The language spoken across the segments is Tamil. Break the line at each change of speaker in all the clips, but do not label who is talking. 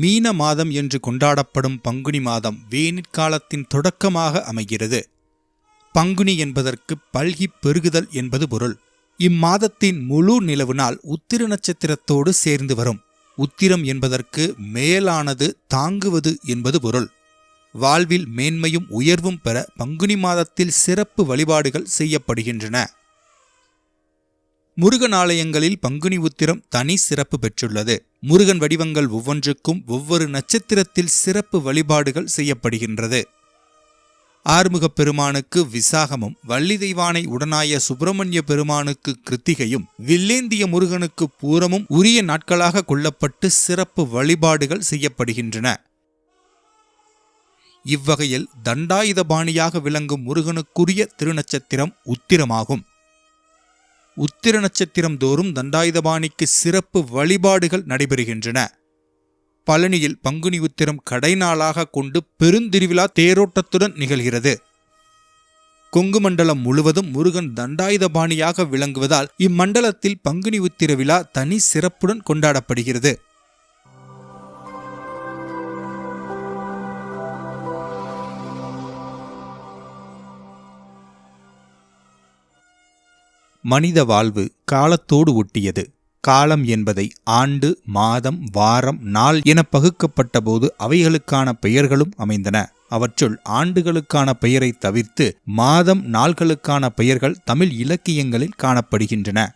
மீன மாதம் என்று கொண்டாடப்படும் பங்குனி மாதம் வேனிற்காலத்தின் தொடக்கமாக அமைகிறது. பங்குனி என்பதற்கு பல்கி பெருகுதல் என்பது பொருள். இம்மாதத்தின் முழு நிலவு நாள் உத்திர நட்சத்திரத்தோடு சேர்ந்து வரும். உத்திரம் என்பதற்கு மேலானது தாங்குவது என்பது பொருள். வாழ்வில் மேன்மையும் உயர்வும் பெற பங்குனி மாதத்தில் சிறப்பு வழிபாடுகள் செய்யப்படுகின்றன. முருகன் ஆலயங்களில் பங்குனி உத்திரம் தனி சிறப்பு பெற்றுள்ளது. முருகன் வடிவங்கள் ஒவ்வொன்றுக்கும் ஒவ்வொரு நட்சத்திரத்தில் சிறப்பு வழிபாடுகள் செய்யப்படுகின்றது. ஆறுமுகப் பெருமானுக்கு விசாகமும் வள்ளி தெய்வானை உடனாய சுப்பிரமணிய பெருமானுக்கு கிருத்திகையும் வில்லேந்திய முருகனுக்கு பூரமும் உரிய நாட்களாக கொள்ளப்பட்டு சிறப்பு வழிபாடுகள் செய்யப்படுகின்றன. இவ்வகையில் தண்டாயுதபாணியாக விளங்கும் முருகனுக்குரிய திருநட்சத்திரம் உத்திரமாகும். உத்திர நட்சத்திரம் தோறும் தண்டாயுதபாணிக்கு சிறப்பு வழிபாடுகள் நடைபெறுகின்றன. பழனியில் பங்குனி உத்திரம் கடைநாளாக கொண்டு பெருந்திருவிழா தேரோட்டத்துடன் நிகழ்கிறது. கொங்கு மண்டலம் முழுவதும் முருகன் தண்டாயுதபாணியாக விளங்குவதால் இம்மண்டலத்தில் பங்குனி உத்திர விழா தனி சிறப்புடன் கொண்டாடப்படுகிறது. மனித வாழ்வு காலத்தோடு ஒட்டியது. காலம் என்பதை ஆண்டு மாதம் வாரம் நாள் என பகுக்கப்பட்ட போது அவைகளுக்கான பெயர்களும் அமைந்தன. அவற்றுள் ஆண்டுகளுக்கான பெயரை தவிர்த்து மாதம் நாள்களுக்கான பெயர்கள் தமிழ் இலக்கியங்களில் காணப்படுகின்றன.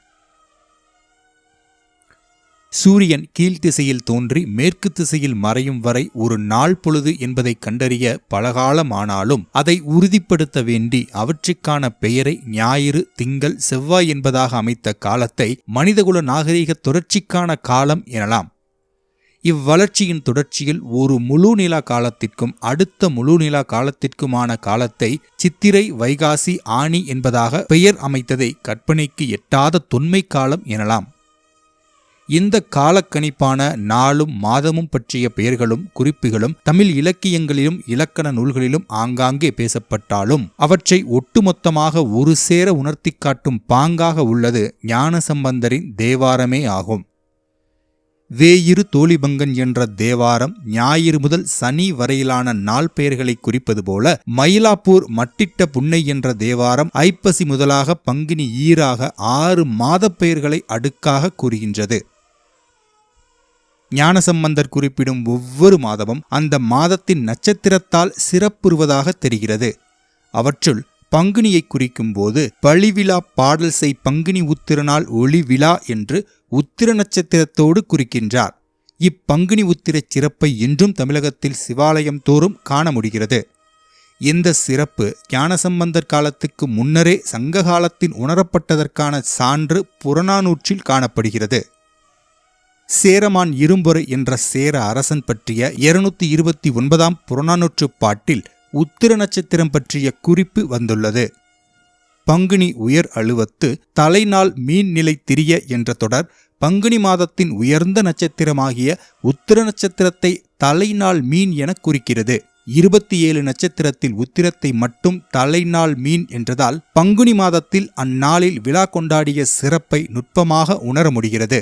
சூரியன் கீழ்த்திசையில் தோன்றி மேற்கு திசையில் மறையும் வரை ஒரு நாள் பொழுது என்பதை கண்டறிய பலகாலமானாலும் அதை உறுதிப்படுத்த வேண்டி அவற்றுக்கான பெயரை ஞாயிறு திங்கள் செவ்வாய் என்பதாக அமைத்த காலத்தை மனிதகுல நாகரீக தொடர்ச்சிக்கான காலம் எனலாம். இவ்வளர்ச்சியின் தொடர்ச்சியில் ஒரு முழு நிலா காலத்திற்கும் அடுத்த முழு நிலா காலத்திற்குமான காலத்தை சித்திரை வைகாசி ஆணி என்பதாக பெயர் அமைத்ததை கற்பனைக்கு எட்டாத தொன்மை காலம் எனலாம். இந்த காலக்கணிப்பான நாளும் மாதமும் பற்றிய பெயர்களும் குறிப்புகளும் தமிழ் இலக்கியங்களிலும் இலக்கண நூல்களிலும் ஆங்காங்கே பேசப்பட்டாலும் அவற்றை ஒட்டுமொத்தமாக ஒரு சேர உணர்த்தி காட்டும் பாங்காக உள்ளது ஞானசம்பந்தரின் தேவாரமே ஆகும். வேயிரு தோழிபங்கன் என்ற தேவாரம் ஞாயிறு முதல் சனி வரையிலான நாள் பெயர்களை குறிப்பது போல மயிலாப்பூர் மட்டிட்ட புன்னை என்ற தேவாரம் ஐப்பசி முதலாக பங்கினி ஈராக ஆறு மாதப் பெயர்களை அடுக்காக கூறுகின்றது. ஞானசம்பந்தர் குறிப்பிடும் ஒவ்வொரு மாதமும் அந்த மாதத்தின் நட்சத்திரத்தால் சிறப்புறுவதாக தெரிகிறது. அவற்றுள் பங்குனியை குறிக்கும் போது பழிவிழா பாடல் செய் பங்குனி உத்திரனால் ஒளி விழா என்று உத்திர நட்சத்திரத்தோடு குறிக்கின்றார். இப்பங்குனி உத்திரச் சிறப்பை இன்றும் தமிழகத்தில் சிவாலயம் தோறும் காண முடிகிறது. இந்த சிறப்பு ஞானசம்பந்தர் காலத்துக்கு முன்னரே சங்க காலத்தில் உணரப்பட்டதற்கான சான்று புறநானூற்றில் காணப்படுகிறது. சேரமான் இரும்பொறை என்ற சேர அரசன் பற்றிய இருநூத்தி இருபத்தி ஒன்பதாம் புறநானூற்று பாட்டில் உத்திர நட்சத்திரம் பற்றிய குறிப்பு வந்துள்ளது. பங்குனி உயர் அழுவத்து தலைநாள் மீன் நிலை திரிய என்ற தொடர் பங்குனி மாதத்தின் உயர்ந்த நட்சத்திரமாகிய உத்திர நட்சத்திரத்தை தலைநாள் மீன் என குறிக்கிறது. இருபத்தி ஏழு நட்சத்திரத்தில் உத்திரத்தை மட்டும் தலைநாள் மீன் என்றதால் பங்குனி மாதத்தில் அந்நாளில் விழா கொண்டாடிய சிறப்பை நுட்பமாக உணர முடிகிறது.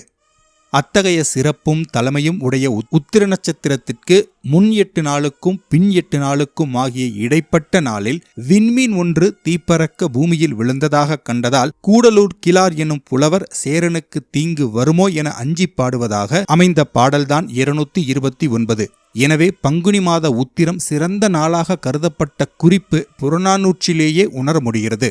அத்தகைய சிறப்பும் தலைமையும் உடைய உத்திர நட்சத்திரத்திற்கு முன் எட்டு நாளுக்கும் பின் எட்டு நாளுக்கும் ஆகிய இடைப்பட்ட நாளில் விண்மீன் ஒன்று தீப்பறக்க பூமியில் விழுந்ததாக கண்டதால் கூடலூர் கிலார் எனும் புலவர் சேரனுக்கு தீங்கு வருமோ என அஞ்சி பாடுவதாக அமைந்த பாடல்தான் இருநூத்தி இருபத்தி ஒன்பது. எனவே பங்குனி மாத உத்திரம் சிறந்த நாளாக கருதப்பட்ட குறிப்பு புறநானூற்றிலேயே உணர முடிகிறது.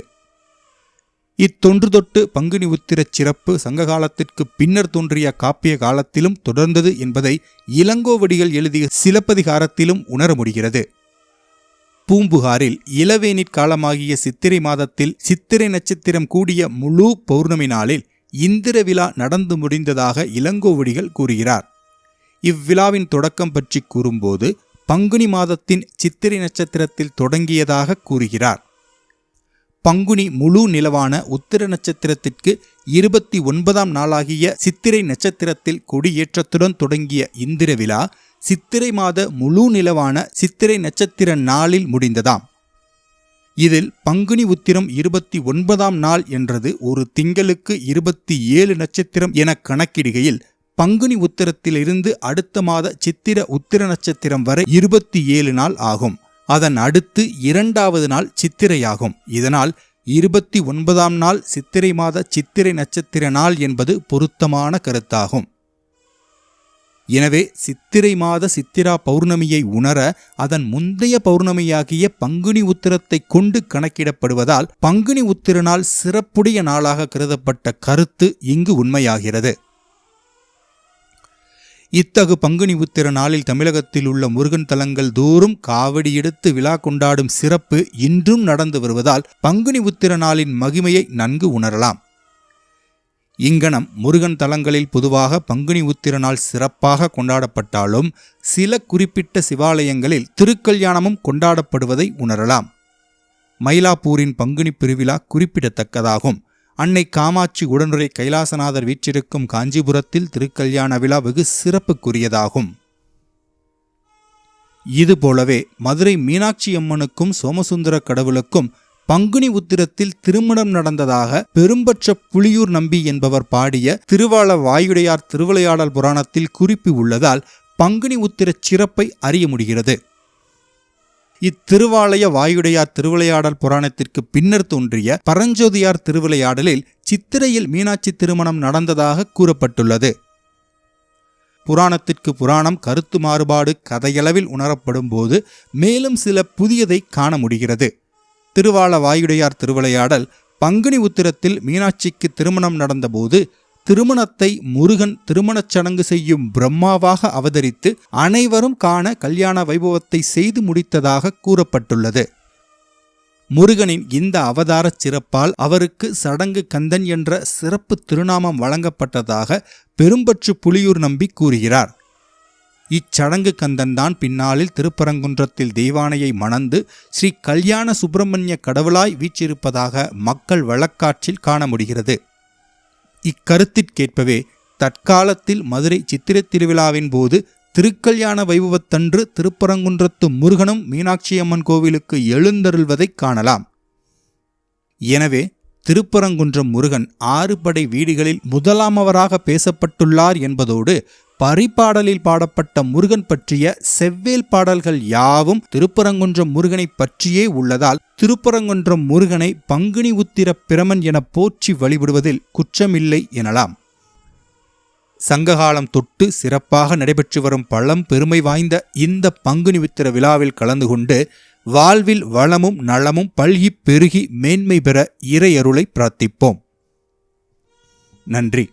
இத்தொன்று தொட்டு பங்குனி உத்திரச் சிறப்பு சங்ககாலத்திற்கு பின்னர் தோன்றிய காப்பிய காலத்திலும் தொடர்ந்தது என்பதை இளங்கோவடிகள் எழுதிய சிலப்பதிகாரத்திலும் உணர முடிகிறது. பூம்புகாரில் இளவேனிற் காலமாகிய சித்திரை மாதத்தில் சித்திரை நட்சத்திரம் கூடிய முழு பௌர்ணமி நாளில் இந்திர விழா நடந்து முடிந்ததாக இளங்கோவடிகள் கூறுகிறார். இவ்விழாவின் தொடக்கம் பற்றி கூறும்போது பங்குனி மாதத்தின் சித்திரை நட்சத்திரத்தில் தொடங்கியதாக கூறுகிறார். பங்குனி முழு நிலவான உத்திர நட்சத்திரத்திற்கு இருபத்தி ஒன்பதாம் நாளாகிய சித்திரை நட்சத்திரத்தில் கொடியேற்றத்துடன் தொடங்கிய இந்திர விழா சித்திரை மாத முழு நிலவான சித்திரை நட்சத்திர நாளில் முடிந்ததாம். இதில் பங்குனி உத்திரம் இருபத்தி ஒன்பதாம் நாள் என்றது ஒரு திங்களுக்கு இருபத்தி ஏழு நட்சத்திரம் என கணக்கிடுகையில் பங்குனி உத்திரத்திலிருந்து அடுத்த மாத சித்திர உத்திர நட்சத்திரம் வரை இருபத்தி ஏழு நாள் ஆகும். அதன் அடுத்து இரண்டாவது நாள் சித்திரையாகும். இதனால் இருபத்தி ஒன்பதாம் நாள் சித்திரை மாத சித்திரை நட்சத்திர நாள் என்பது பொருத்தமான கருத்தாகும். எனவே சித்திரை மாத சித்திரா பௌர்ணமியை உணர அதன் முந்தைய பௌர்ணமியாகிய பங்குனி உத்திரத்தை கொண்டு கணக்கிடப்படுவதால் பங்குனி உத்திர நாள் சிறப்புடைய நாளாக கருதப்பட்ட கருத்து இங்கு உண்மையாகிறது. இத்தகு பங்குனி உத்திர நாளில் தமிழகத்தில் உள்ள முருகன் தலங்கள் தோறும் காவடி எடுத்து விழா கொண்டாடும் சிறப்பு இன்றும் நடந்து வருவதால் பங்குனி உத்திர நாளின் மகிமையை நன்கு உணரலாம். இங்கனம் முருகன் தலங்களில் பொதுவாக பங்குனி உத்திர நாள் சிறப்பாக கொண்டாடப்பட்டாலும் சில குறிப்பிட்ட சிவாலயங்களில் திருக்கல்யாணமும் கொண்டாடப்படுவதை உணரலாம். மயிலாப்பூரின் பங்குனி பெருவிழா குறிப்பிடத்தக்கதாகும். அன்னை காமாட்சி உடனுரை கைலாசநாதர் வீற்றிருக்கும் காஞ்சிபுரத்தில் திருக்கல்யாண விழா வெகு சிறப்புக்குரியதாகும். இதுபோலவே மதுரை மீனாட்சி அம்மனுக்கும் சோமசுந்தர கடவுளுக்கும் பங்குனி உத்திரத்தில் திருமணம் நடந்ததாக பெரும்பற்ற புலியூர் நம்பி என்பவர் பாடிய திருவாள வாயுடையார் திருவிளையாடல் புராணத்தில் குறிப்பு உள்ளதால் பங்குனி உத்திரச் சிறப்பை அறிய முடிகிறது. இத்திருவாலய வாயுடையார் திருவிளையாடல் புராணத்திற்கு பின்னர் தோன்றிய பரஞ்சோதியார் திருவிளையாடலில் சித்திரையில் மீனாட்சி திருமணம் நடந்ததாக கூறப்பட்டுள்ளது. புராணத்திற்கு புராணம் கருத்து மாறுபாடு கதையளவில் உணரப்படும் போது மேலும் சில புதியதை காண முடிகிறது. திருவாள வாயுடையார் திருவிளையாடல் பங்குனி உத்திரத்தில் மீனாட்சிக்கு திருமணம் நடந்தபோது திருமணத்தை முருகன் திருமணச் சடங்கு செய்யும் பிரம்மாவாக அவதரித்து அனைவரும் காண கல்யாண வைபவத்தை செய்து முடித்ததாக கூறப்பட்டுள்ளது. முருகனின் இந்த அவதாரச் சிறப்பால் அவருக்கு சடங்கு கந்தன் என்ற சிறப்பு திருநாமம் வழங்கப்பட்டதாக பெரும்பற்று புலியூர் நம்பி கூறுகிறார். இச்சடங்கு கந்தன்தான் பின்னாளில் திருப்பரங்குன்றத்தில் தெய்வானையை மணந்து ஸ்ரீ கல்யாண சுப்பிரமணிய கடவுளாய் வீச்சிருப்பதாக மக்கள் வழக்காற்றில் காண முடிகிறது. இக்கருத்திற்கேற்பவே தற்காலத்தில் மதுரை சித்திரை திருவிழாவின் போது திருக்கல்யாண வைபவத்தன்று திருப்பரங்குன்றத்து முருகனும் மீனாட்சியம்மன் கோவிலுக்கு எழுந்தருள்வதைக் காணலாம். எனவே திருப்பரங்குன்றம் முருகன் ஆறு படை வீடுகளில் முதலாமவராக பேசப்பட்டுள்ளார் என்பதோடு பரிபாடலில் பாடப்பட்ட முருகன் பற்றிய செவ்வேல் பாடல்கள் யாவும் திருப்பரங்குன்றம் முருகனை பற்றியே உள்ளதால் திருப்பரங்குன்றம் முருகனை பங்குனி உத்திர பிரமன் என போற்றி வழிபடுவதில் குற்றமில்லை எனலாம். சங்ககாலம் தொட்டு சிறப்பாக நடைபெற்று வரும் பழம் பெருமை வாய்ந்த இந்த பங்குனி உத்திர விழாவில் கலந்து கொண்டு வாழ்வில் வளமும் நலமும் பல்கி பெருகி மேன்மை பெற இறையருளை பிரார்த்திப்போம். நன்றி.